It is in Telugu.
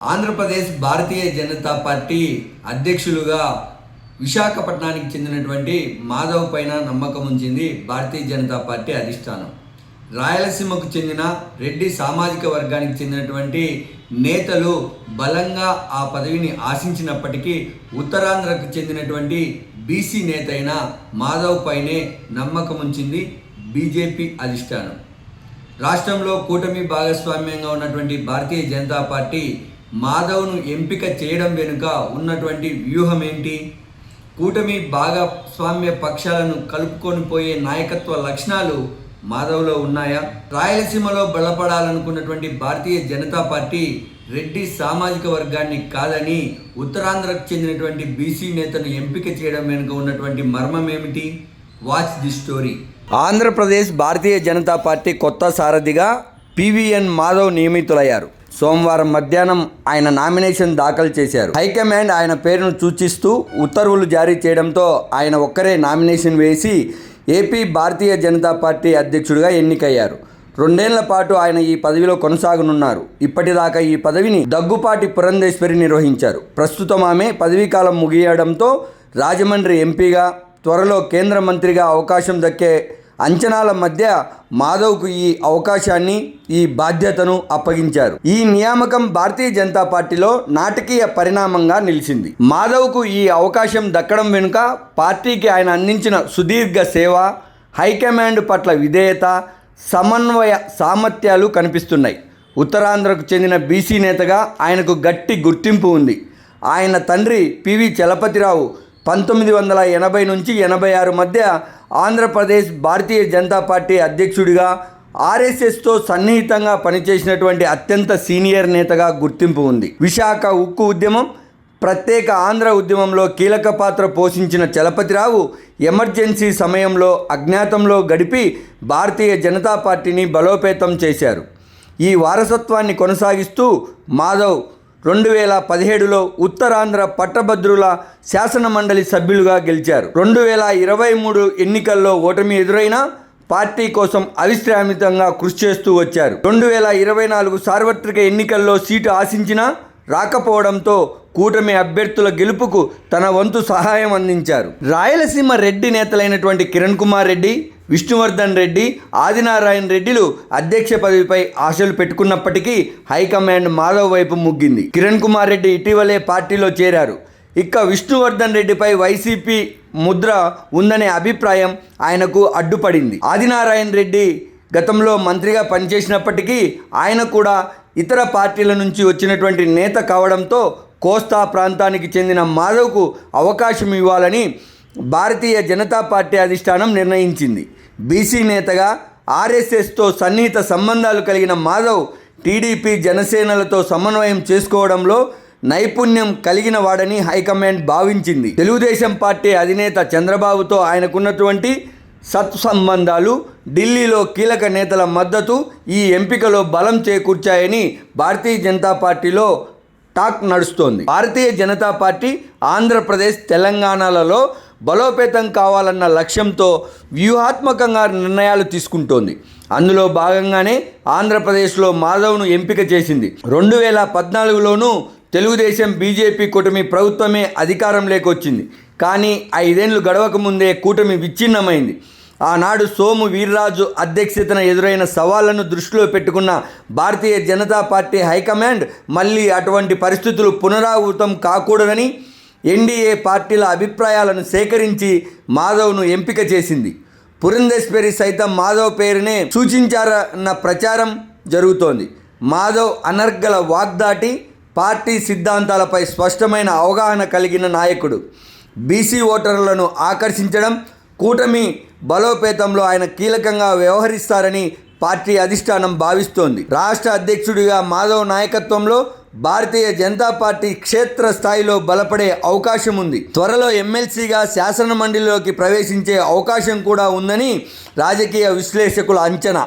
ఆంధ్రప్రదేశ్ భారతీయ జనతా పార్టీ అధ్యక్షులుగా విశాఖపట్నానికి చెందినటువంటి మాధవ్ పైన నమ్మకం ఉంచింది భారతీయ జనతా పార్టీ అధిష్టానం. రాయలసీమకు చెందిన రెడ్డి సామాజిక వర్గానికి చెందినటువంటి నేతలు బలంగా ఆ పదవిని ఆశించినప్పటికీ ఉత్తరాంధ్రకు చెందినటువంటి బీసీ నేత అయిన మాధవ్ పైనే నమ్మకం ఉంచింది బీజేపీ అధిష్టానం. రాష్ట్రంలో కూటమి భాగస్వామ్యంగా ఉన్నటువంటి భారతీయ జనతా పార్టీ మాధవ్ను ఎంపిక చేయడం వెనుక ఉన్నటువంటి వ్యూహం ఏంటి కూటమి భాగస్వామ్య పక్షాలను కలుపుకొని పోయే నాయకత్వ లక్షణాలు మాధవ్లో ఉన్నాయా? రాయలసీమలో బలపడాలనుకున్నటువంటి భారతీయ జనతా పార్టీ రెడ్డి సామాజిక వర్గాన్ని కాదని ఉత్తరాంధ్రకు చెందినటువంటి బీసీ నేతను ఎంపిక చేయడం వెనుక ఉన్నటువంటి మర్మం ఏమిటి watch the story Andhra Pradesh Bharatiya Janata party కొత్త సారథిగా పివిఎన్ మాధవ్ నియమితులయ్యారు. సోమవారం మధ్యాహ్నం ఆయన నామినేషన్ దాఖలు చేశారు. హైకమాండ్ ఆయన పేరును సూచిస్తూ ఉత్తర్వులు జారీ చేయడంతో ఆయన ఒక్కరే నామినేషన్ వేసి ఏపీ భారతీయ జనతా పార్టీ అధ్యక్షుడిగా ఎన్నికయ్యారు. రెండేళ్ళ పాటు ఆయన ఈ పదవిలో కొనసాగనున్నారు. ఇప్పటిదాకా ఈ పదవిని దగ్గుపాటి పురంధేశ్వరి నిర్వహించారు. ప్రస్తుతం ఆమె పదవీకాలం ముగియడంతో రాజమండ్రి ఎంపీగా త్వరలో కేంద్ర మంత్రిగా అవకాశం దక్కే అంచనాల మధ్య మాధవ్కు ఈ అవకాశాన్ని ఈ బాధ్యతను అప్పగించారు. ఈ నియామకం భారతీయ జనతా పార్టీలో నాటకీయ పరిణామంగా నిలిచింది. మాధవ్కు ఈ అవకాశం దక్కడం వెనుక పార్టీకి ఆయన అందించిన సుదీర్ఘ సేవ హైకమాండ్ పట్ల విధేయత సమన్వయ సామర్థ్యాలు కనిపిస్తున్నాయి. ఉత్తరాంధ్రకు చెందిన బీసీ నేతగా ఆయనకు గట్టి గుర్తింపు ఉంది. ఆయన తండ్రి పివి చలపతిరావు పంతొమ్మిది వందల ఎనభై నుంచి ఎనభై ఆరు మధ్య ఆంధ్రప్రదేశ్ భారతీయ జనతా పార్టీ అధ్యక్షుడిగా ఆర్ఎస్ఎస్తో సన్నిహితంగా పనిచేసినటువంటి అత్యంత సీనియర్ నేతగా గుర్తింపు ఉంది. విశాఖ ఉక్కు ఉద్యమం ప్రత్యేక ఆంధ్ర ఉద్యమంలో కీలక పాత్ర పోషించిన చలపతిరావు ఎమర్జెన్సీ సమయంలో అజ్ఞాతంలో గడిపి భారతీయ జనతా పార్టీని బలోపేతం చేశారు. ఈ వారసత్వాన్ని కొనసాగిస్తూ మాధవ్ రెండు వేల పదిహేడులో ఉత్తరాంధ్ర పట్టభద్రుల శాసన మండలి సభ్యులుగా గెలిచారు. రెండు వేల ఇరవై మూడు ఎన్నికల్లో ఓటమి ఎదురైనా పార్టీ కోసం అవిశ్రామితంగా కృషి చేస్తూ వచ్చారు. రెండు వేల ఇరవై నాలుగు సార్వత్రిక ఎన్నికల్లో సీటు ఆశించినా రాకపోవడంతో కూటమి అభ్యర్థుల గెలుపుకు తన వంతు సహాయం అందించారు. రాయలసీమ రెడ్డి నేతలైనటువంటి కిరణ్ కుమార్ రెడ్డి విష్ణువర్ధన్ రెడ్డి ఆదినారాయణ రెడ్డిలు అధ్యక్ష పదవిపై ఆశలు పెట్టుకున్నప్పటికీ హైకమాండ్ మాధవ్ వైపు ముగ్గింది. కిరణ్ కుమార్ రెడ్డి ఇటీవలే పార్టీలో చేరారు. ఇక విష్ణువర్ధన్ రెడ్డిపై వైసీపీ ముద్ర ఉందనే అభిప్రాయం ఆయనకు అడ్డుపడింది. ఆదినారాయణ రెడ్డి గతంలో మంత్రిగా పనిచేసినప్పటికీ ఆయన కూడా ఇతర పార్టీల నుంచి వచ్చినటువంటి నేత కావడంతో కోస్తా ప్రాంతానికి చెందిన మాధవ్కు అవకాశం ఇవ్వాలని భారతీయ జనతా పార్టీ అధిష్టానం నిర్ణయించింది. బీసీ నేతగా ఆర్ఎస్ఎస్తో సన్నిహిత సంబంధాలు కలిగిన మాధవ్ టీడీపీ జనసేనలతో సమన్వయం చేసుకోవడంలో నైపుణ్యం కలిగిన వాడని హైకమాండ్ భావించింది. తెలుగుదేశం పార్టీ అధినేత చంద్రబాబుతో ఆయనకున్నటువంటి సత్సంబంధాలు ఢిల్లీలో కీలక నేతల మద్దతు ఈ ఎంపికలో బలం చేకూర్చాయని భారతీయ జనతా పార్టీలో టాక్ నడుస్తోంది. భారతీయ జనతా పార్టీ ఆంధ్రప్రదేశ్ తెలంగాణలలో బలోపేతం కావాలన్న లక్ష్యంతో వ్యూహాత్మకంగా నిర్ణయాలు తీసుకుంటోంది. అందులో భాగంగానే ఆంధ్రప్రదేశ్లో మాధవ్ను ఎంపిక చేసింది. రెండు వేల పద్నాలుగులోనూ తెలుగుదేశం బీజేపీ కూటమి ప్రభుత్వమే అధికారం లేకొచ్చింది. కానీ ఐదేళ్ళు గడవక ముందే కూటమి విచ్ఛిన్నమైంది. ఆనాడు సోము వీర్రాజు అధ్యక్షతన ఎదురైన సవాళ్ళను దృష్టిలో పెట్టుకున్న భారతీయ జనతా పార్టీ హైకమాండ్ మళ్ళీ అటువంటి పరిస్థితులు పునరావృతం కాకూడదని ఎన్డీఏ పార్టీల అభిప్రాయాలను సేకరించి మాధవ్ను ఎంపిక చేసింది. పురంధేశ్వరి సైతం మాధవ్ పేరునే సూచించారన్న ప్రచారం జరుగుతోంది. మాధవ్ అనర్గల వాగ్దాటి పార్టీ సిద్ధాంతాలపై స్పష్టమైన అవగాహన కలిగిన నాయకుడు. బీసీ ఓటర్లను ఆకర్షించడం కూటమి బలోపేతంలో ఆయన కీలకంగా వ్యవహరిస్తారని పార్టీ అధిష్టానం భావిస్తోంది. రాష్ట్ర అధ్యక్షుడిగా మాధవ్ నాయకత్వంలో భారతీయ జనతా పార్టీ క్షేత్ర స్థాయిలో బలపడే అవకాశం ఉంది. త్వరలో ఎమ్మెల్సీగా శాసన మండలిలోకి ప్రవేశించే అవకాశం కూడా ఉందని రాజకీయ విశ్లేషకుల అంచనా.